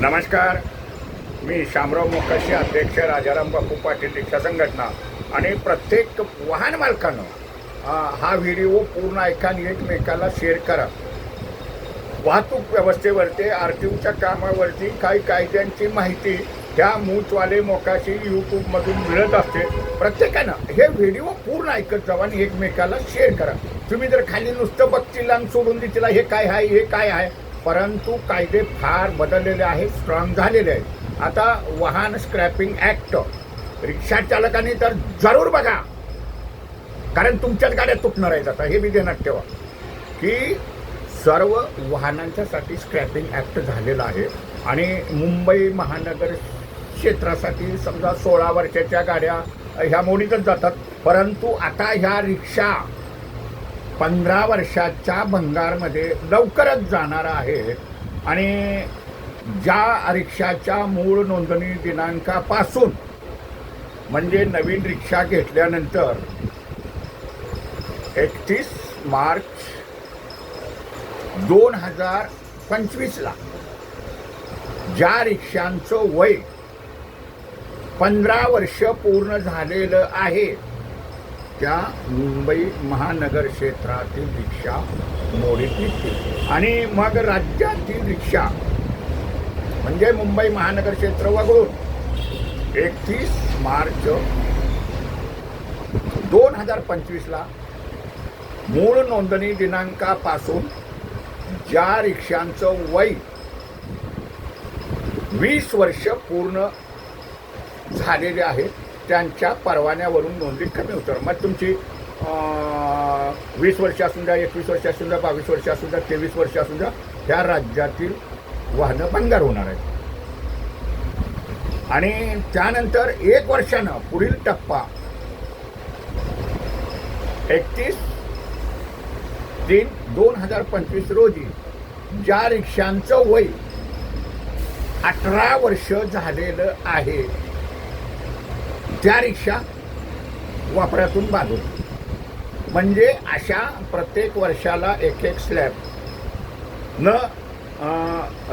नमस्कार. मी शामराव मोकाशी अध्यक्ष राजाराम बापू पाटील रिक्षा संघटना आणि प्रत्येक वाहन मालकानं हा व्हिडिओ पूर्ण ऐका आणि एकमेकाला शेअर करा. वाहतूक व्यवस्थेवरती आर टी ओच्या कामावरती काही कायद्यांची माहिती ह्या मूचवाले मोकाशी यूट्यूबमधून मिळत असते. प्रत्येकानं हे व्हिडिओ पूर्ण ऐकत जावा आणि एकमेकाला शेअर करा. तुम्ही जर खाली नुसतं बघतील आणि सोडून देतील हे काय आहे हे काय आहे? परंतु कायदे फार बदललेले आहेत स्ट्रॉंग झालेले आहेत. आता वाहन स्क्रॅपिंग ॲक्ट रिक्षा चालकांनी तर जरूर बघा. कारण तुमच्याच गाड्या तुटणार आहेत आता हे बी ध्यानात ठेवा. की सर्व वाहनांच्यासाठी स्क्रॅपिंग ॲक्ट झालेला आहे. आणि मुंबई महानगर क्षेत्रासाठी समजा सोळा वर्षाच्या गाड्या ह्या मोडीतच जातात. परंतु आता ह्या रिक्षा पंधरा वर्षाच्या भंगारमध्ये लवकरच जाणार आहे. आणि ज्या रिक्षाच्या मूळ नोंदणी दिनांकापासून म्हणजे नवीन रिक्षा घेतल्यानंतर एकतीस मार्च दोन हजार पंचवीसला ज्या रिक्षांचं वय पंधरा वर्ष पूर्ण झालेलं आहे त्या मुंबई महानगर क्षेत्रातील रिक्षा मोडीत निघतील. आणि मग राज्यातील रिक्षा म्हणजे मुंबई महानगर क्षेत्र वगळून एकतीस मार्च दोन हजार पंचवीसला मूळ नोंदणी दिनांकापासून ज्या रिक्षांचं वय वीस वर्ष पूर्ण झालेले आहेत त्यांच्या परवान्यावरून नोंदणी कमी होतं. मग तुमची वीस वर्ष असून द्या एकवीस वर्ष असून द्या बावीस वर्ष असून द्या तेवीस वर्ष असून द्या ह्या राज्यातील वाहनं बंगार होणार आहेत. आणि त्यानंतर एक वर्षानं पुढील टप्पा एकतीस तीन दोन हजार पंचवीस रोजी ज्या रिक्षांचं वय अठरा वर्ष झालेलं आहे त्या रिक्षा वापरातून बाजू म्हणजे अशा प्रत्येक वर्षाला एक एक स्लॅब. न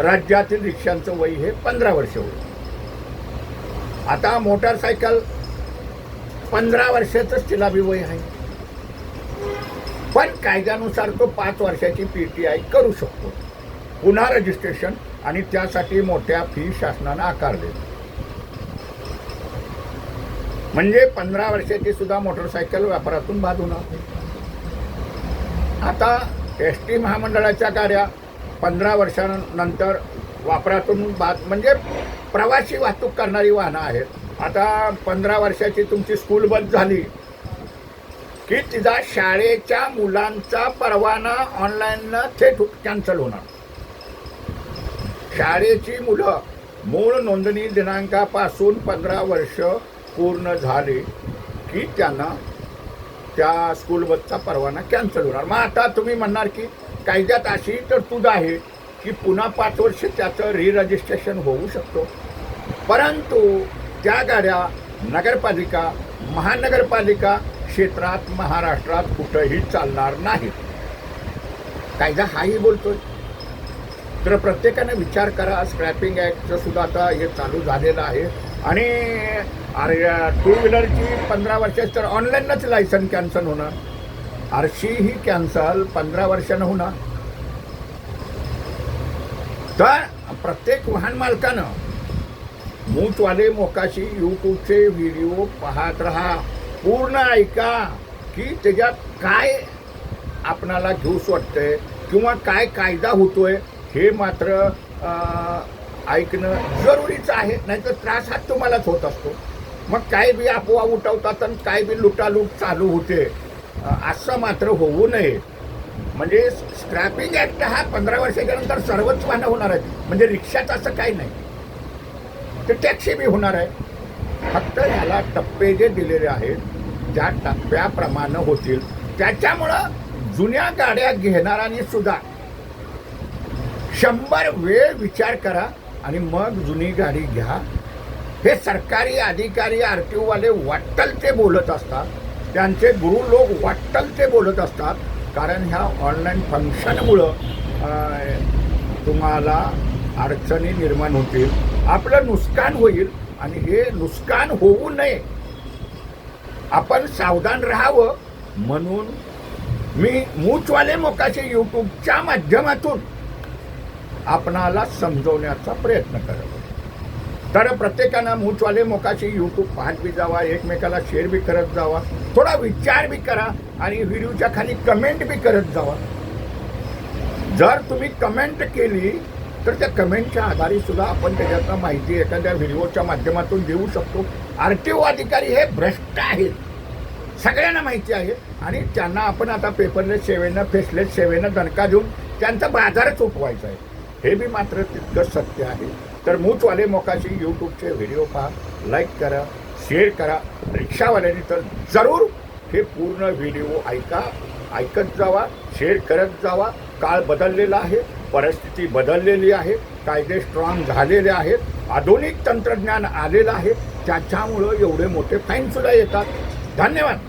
राज्यातील रिक्षांचं वय हे पंधरा वर्ष होईल. आता मोटारसायकल पंधरा वर्षाचंच तिला बी वय आहे. पण कायद्यानुसार तो पाच वर्षाची पी टी आय करू शकतो. पुन्हा रजिस्ट्रेशन आणि त्यासाठी मोठ्या फी शासनानं आकारले म्हणजे पंधरा वर्षाची सुद्धा मोटरसायकल वापरातून बाद होणार आता एस टी महामंडळाच्या गाड्या पंधरा वर्षानंतर वापरातून बाद म्हणजे प्रवासी वाहतूक करणारी वाहनं आहेत. आता पंधरा वर्षाची तुमची स्कूल बस झाली की तिचा शाळेच्या मुलांचा परवाना ऑनलाईननं थेट कॅन्सल होणार. शाळेची मुलं मूळ नोंदणी दिनांकापासून पंधरा वर्ष पूर्ण झाले की त्यांना त्या स्कूल बसचा परवाना कॅन्सल होणार. मग आता तुम्ही म्हणणार की कायद्यात अशी तरतूद आहे की पुन्हा पाच वर्ष त्याचं रिरजिस्ट्रेशन होऊ शकतो. परंतु त्या गाड्या नगरपालिका महानगरपालिका क्षेत्रात महाराष्ट्रात कुठंही चालणार नाहीत कायदा हाही बोलतोय. तर प्रत्येकाने विचार करा. स्क्रॅपिंग ॲक्टचं सुद्धा आता हे चालू झालेलं आहे. आणि अरे टू व्हीलरची पंधरा वर्षाची तर ऑनलाईनच लायसन कॅन्सल होणार. आरशी ही कॅन्सल पंधरा वर्षानं होणार. तर प्रत्येक वाहन मालकानं मूतवाले मोकाशी यूट्यूबचे व्हिडिओ पाहत राहा. पूर्ण ऐका की त्याच्यात काय आपणाला घेऊस वाटतंय किंवा काय कायदा होतोय हे मात्र ऐकणं जरुरीचं आहे नाहीतर त्रास हा तुम्हालाच होत असतो. मग काय बी अफवा उठवतात आणि काय बी लुटालूट चालू होते असं मात्र होऊ नये. म्हणजे स्क्रॅपिंग ॲक्ट हा पंधरा वर्षाच्या नंतर सर्वच वाहनं होणार आहेत म्हणजे रिक्षाचं असं काही नाही. ते टॅक्सी बी होणार आहे. फक्त ह्याला टप्पे जे दिलेले आहेत त्या टप्प्याप्रमाणे होतील. त्याच्यामुळं जुन्या गाड्या घेणाऱ्यांनी सुद्धा शंभर वेळ विचार करा. आणि मग जुनी गाडी घ्या. हे सरकारी अधिकारी आर टी ओवाले वाटल ते बोलत असतात. त्यांचे गुरु लोक वाटल ते बोलत असतात. कारण ह्या ऑनलाईन फंक्शनमुळं तुम्हाला अडचणी निर्माण होतील. आपलं नुकसान होईल आणि हे नुकसान होऊ नये. आपण सावधान राहावं. म्हणून मी मूचवाले मोकाचे यूट्यूबच्या माध्यमातून आपणाला समजवण्याचा प्रयत्न करत तर प्रत्येकानं मूचवाले मोकाशी यूट्यूब पाहत बी जावा एकमेकाला शेअर बी करत जावा थोडा विचार बी करा आणि व्हिडिओच्या खाली कमेंट बी करत जावा. जर तुम्ही कमेंट केली तर त्या कमेंटच्या आधारे सुद्धा आपण त्याच्यातनं माहिती एखाद्या व्हिडिओच्या माध्यमातून देऊ शकतो. आर टी ओ अधिकारी हे भ्रष्ट आहेत. सगळ्यांना माहिती आहे. आणि त्यांना आपण आता पेपरलेस सेवेनं फेसलेस सेवेनं दणका देऊन त्यांचा बाजारच उठवायचा आहे. हे बी मात्र तितकंच सत्य आहे. तर मूचवाले मोकाशी यूट्यूबचे व्हिडिओ पहा लाईक करा शेअर करा. रिक्षावाल्यांनी तर जरूर हे पूर्ण व्हिडिओ ऐका ऐकत जावा शेअर करत जावा. काळ बदललेला आहे परिस्थिती बदललेली आहे कायदे स्ट्रॉंग झालेले आहेत आधुनिक तंत्रज्ञान आलेलं आहे. त्याच्यामुळं एवढे मोठे फाईनसुद्धा येतात. धन्यवाद.